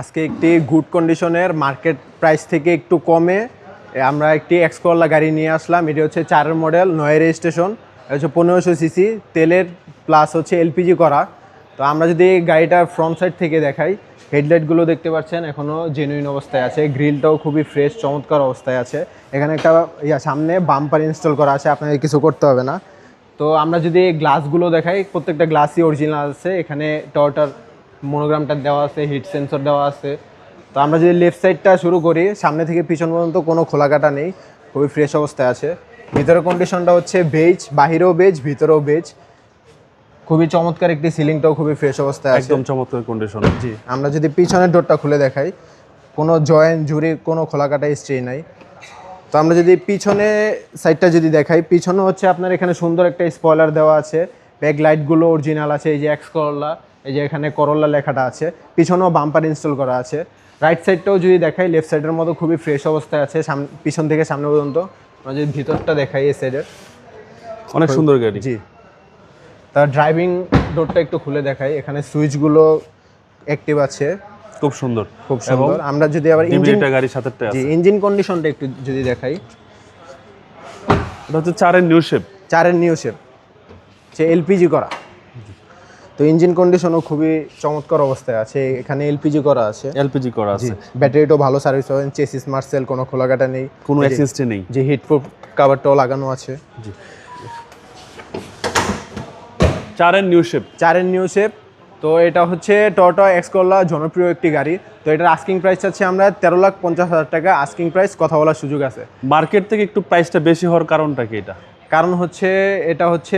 আজকে একটি গুড কন্ডিশনের মার্কেট প্রাইস থেকে একটু কমে আমরা একটি এক্সকোলা গাড়ি নিয়ে আসলাম। এটি হচ্ছে চারের মডেল নয় রেজিস্ট্রেশন হচ্ছে পনেরোশো সিসি তেলের প্লাস হচ্ছে এলপিজি করা। তো আমরা যদি গাড়িটার ফ্রন্ট সাইড থেকে দেখাই হেডলাইটগুলো দেখতে পাচ্ছেন এখনও জেনুইন অবস্থায় আছে। গ্রিলটাও খুবই ফ্রেশ চমৎকার অবস্থায় আছে। এখানে একটা, ইয়া, সামনে বাম্পার ইনস্টল করা আছে, আপনাকে কিছু করতে হবে না। তো আমরা যদি গ্লাসগুলো দেখাই, প্রত্যেকটা গ্লাসই অরিজিনাল আছে। এখানে টয়টার মনোগ্রামটা দেওয়া আছে হিট সেন্সর দেওয়া আছে। তো আমরা যদি লেফট সাইডটা শুরু করি সামনে থেকে পিছন পর্যন্ত কোনো খোলা কাটা নেই খুবই ফ্রেশ অবস্থায় আছে। ভিতরের কন্ডিশনটা হচ্ছে বেজ বাহিরেও বেজ ভিতরেও বেজ খুবই চমৎকার একটি সিলিংটাও খুবই ফ্রেশ অবস্থায় আছে। একদম চমৎকার কন্ডিশন জি আমরা যদি পিছনের ডোরটা খুলে দেখাই কোনো জয়েন্ট জুড়ি কোনো খোলাকাটা স্ট্রে নাই। তো আমরা যদি পিছনে সাইডটা যদি দেখাই পিছনে হচ্ছে আপনার এখানে সুন্দর একটা স্পয়লার দেওয়া আছে। ব্যাক লাইটগুলো অরিজিনাল আছে এই যে এক্স করল্লা এই যে এখানে করল্লা লেখাটা আছে পিছনেও বাম্পার ইনস্টল করা আছে। রাইট সাইডটাও যদি দেখাই লেফট সাইডের মতো খুবই ফ্রেশ অবস্থায় আছে পিছন থেকে সামনে পর্যন্ত। আমরা যদি ভিতরটা দেখাই এই সাইডের অনেক সুন্দর গাড়ি। জি। তার ড্রাইভিং ডোরটা একটু খুলে দেখাই। এখানে সুইচগুলো অ্যাক্টিভ আছে। খুব সুন্দর। খুব সুন্দর। আমরা যদি আবার ইঞ্জিন গাড়ির সাথে জি ইঞ্জিন কন্ডিশনটা একটু যদি দেখাই। এটা হচ্ছে চারের নিউ শেপ চারের নিউ শেপ সে এলপিজি করা। তো ইঞ্জিন কন্ডিশনও খুবই চমৎকার অবস্থায় আছে। এখানে এলপিজি করা আছে। এলপিজি করা আছে। ব্যাটারিটাও ভালো সার্ভিস পাবেন। চেসিস মার্সেল কোনো খোলাকাটা নেই। কোনো এক্সচেঞ্জ নেই। যে হিটপ্রুফ কাভারটাও লাগানো আছে। জি। চারের নিউ শেপ চারের নিউ শেপ তো এটা হচ্ছে টয়োটা এক্সকোলা জনপ্রিয় একটি গাড়ি। তো এটার আস্কিং প্রাইস আছে আমরা তেরো লাখ পঞ্চাশ হাজার টাকা। আস্কিং প্রাইস কথা বলার সুযোগ আছে। মার্কেট থেকে একটু প্রাইসটা বেশি হওয়ার কারণটা কি এটা? কারণ হচ্ছে এটা হচ্ছে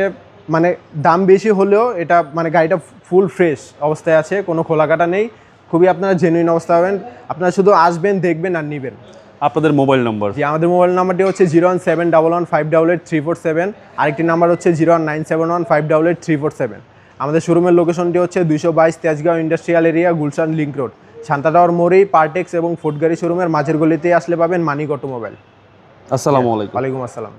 মানে দাম বেশি হলেও এটা মানে গাড়িটা ফুল ফ্রেশ অবস্থায় আছে কোনো খোলাকাটা নেই। খুবই আপনারা জেনুইন অবস্থা পাবেন। আপনারা শুধু আসবেন দেখবেন আর নেবেন। আপনাদের মোবাইল নম্বর জি আমাদের মোবাইল নাম্বারটি হচ্ছে zero one seven double one five double eight three four seven আরেকটি নাম্বার হচ্ছে zero one nine seven one five double eight three four seven আমাদের শোরুমের লোকেশনটি হচ্ছে দুইশো বাইশ Tejgaon industrial area Gulshan link road Shanta tower মোড়েই Partex এবং ফুডগাড়ি শোরুমের মাঝের গলিতেই আসলে পাবেন মানিক অটোমোবাইল আসসালামু আলাইকুম। ওয়ালাইকুম আসসালাম।